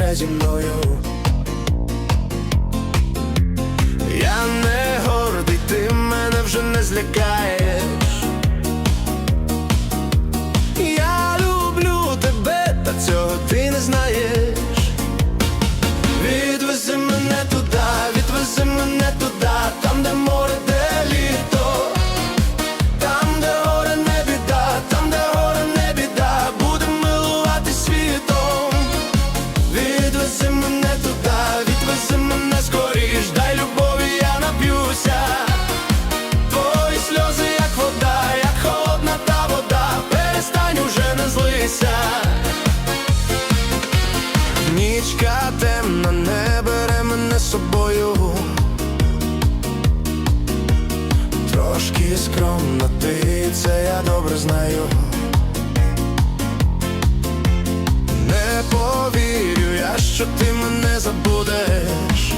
лише зі мною. Я не гордий, ти мене вже не злякає. і скромна ти, це я добре знаю. Не повірю я, що ти мене забудеш.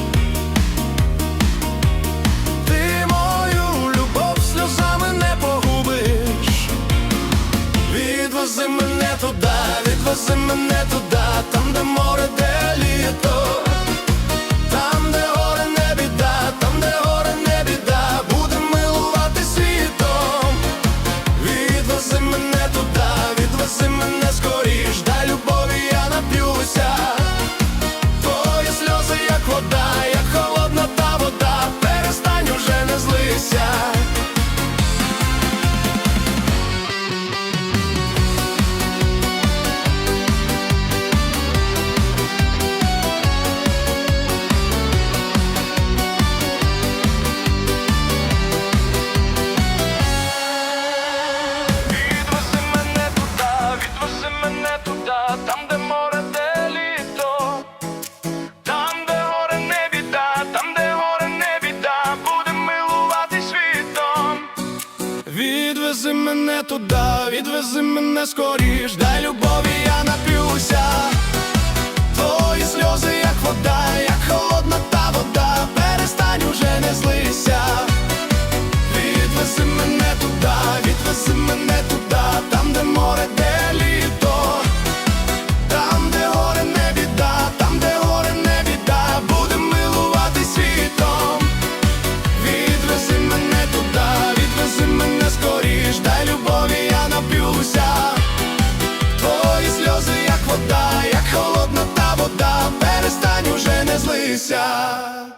Ти мою любов сльозами не погубиш. Відвози мене туди, відвози мене туди, там, де море, де літо. Мене туди, відвези мене скоріш, дай дивися.